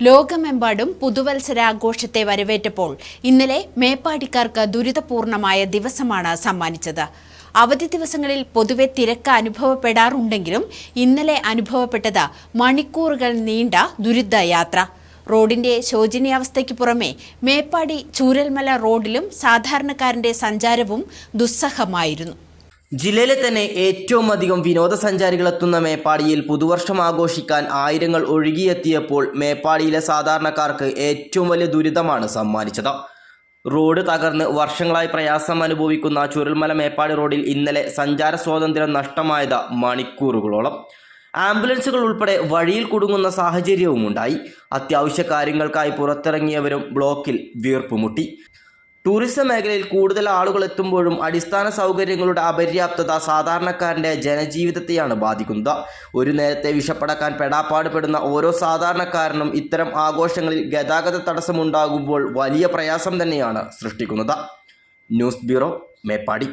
ലോകമെമ്പാടും പുതുവത്സരാഘോഷത്തെ വരവേറ്റപ്പോൾ ഇന്നലെ മേപ്പാടിക്കാർക്ക് ദുരിതപൂർണമായ ദിവസമാണ് സമ്മാനിച്ചത്. അവധി ദിവസങ്ങളിൽ പൊതുവെ തിരക്ക് അനുഭവപ്പെടാറുണ്ടെങ്കിലും ഇന്നലെ അനുഭവപ്പെട്ടത് മണിക്കൂറുകൾ നീണ്ട ദുരിത യാത്ര റോഡിന്റെ ശോചനീയാവസ്ഥയ്ക്ക് പുറമെ മേപ്പാടി ചൂരൽമല റോഡിലും സാധാരണക്കാരന്റെ സഞ്ചാരവും ദുസ്സഹമായിരുന്നു. ജില്ലയിലെ തന്നെ ഏറ്റവും അധികം വിനോദസഞ്ചാരികൾ എത്തുന്ന മേപ്പാടിയിൽ പുതുവർഷം ആഘോഷിക്കാൻ ആയിരങ്ങൾ ഒഴുകിയെത്തിയപ്പോൾ മേപ്പാടിയിലെ സാധാരണക്കാർക്ക് ഏറ്റവും വലിയ ദുരിതമാണ് സമ്മാനിച്ചത്. റോഡ് തകർന്ന് വർഷങ്ങളായി പ്രയാസം അനുഭവിക്കുന്ന ചുരൽമല മേപ്പാടി റോഡിൽ ഇന്നലെ സഞ്ചാര സ്വാതന്ത്ര്യം നഷ്ടമായത് മണിക്കൂറുകളോളം. ആംബുലൻസുകൾ ഉൾപ്പെടെ വഴിയിൽ കുടുങ്ങുന്ന സാഹചര്യവും ഉണ്ടായി അത്യാവശ്യ കാര്യങ്ങൾക്കായി പുറത്തിറങ്ങിയവരും ബ്ലോക്കിൽ വീർപ്പുമുട്ടി. ടൂറിസം മേഖലയിൽ കൂടുതൽ ആളുകൾ എത്തുമ്പോഴും അടിസ്ഥാന സൗകര്യങ്ങളുടെ അപര്യാപ്തത സാധാരണക്കാരന്റെ ജനജീവിതത്തെയാണ് ബാധിക്കുന്നത്. ഒരു നേരത്തെ വിഷപ്പടക്കാൻ പെടാപ്പാടുപെടുന്ന ഓരോ സാധാരണക്കാരനും ഇത്തരം ആഘോഷങ്ങളിൽ ഗതാഗത തടസ്സമുണ്ടാകുമ്പോൾ വലിയ പ്രയാസം തന്നെയാണ് സൃഷ്ടിക്കുന്നത്. News bureau Meppadi.